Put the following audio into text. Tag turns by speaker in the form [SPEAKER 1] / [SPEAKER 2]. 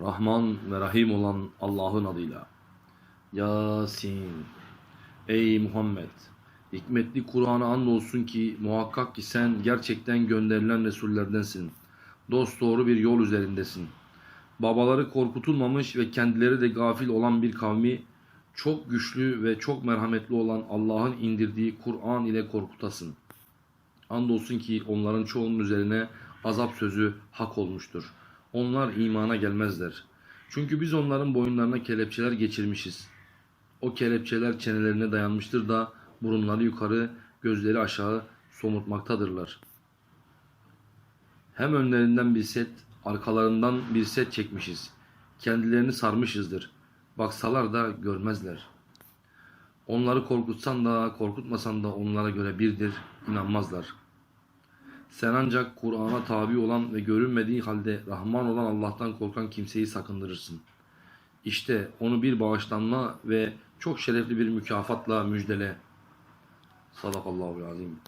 [SPEAKER 1] Rahman ve Rahim olan Allah'ın adıyla. Yasin. Ey Muhammed! Hikmetli Kur'an'a andolsun ki muhakkak ki sen gerçekten gönderilen Resullerdensin. Dost doğru bir yol üzerindesin. Babaları korkutulmamış ve kendileri de gafil olan bir kavmi çok güçlü ve çok merhametli olan Allah'ın indirdiği Kur'an ile korkutasın. Andolsun ki onların çoğunun üzerine azap sözü hak olmuştur. Onlar imana gelmezler. Çünkü biz onların boyunlarına kelepçeler geçirmişiz. O kelepçeler çenelerine dayanmıştır da burunları yukarı, gözleri aşağı somurtmaktadırlar. Hem önlerinden bir set, arkalarından bir set çekmişiz. Kendilerini sarmışızdır. Baksalar da görmezler. Onları korkutsan da korkutmasan da onlara göre birdir, inanmazlar. Sen ancak Kur'an'a tabi olan ve görünmediği halde Rahman olan Allah'tan korkan kimseyi sakındırırsın. İşte onu bir bağışlanma ve çok şerefli bir mükafatla müjdele. Sadakallahu azim.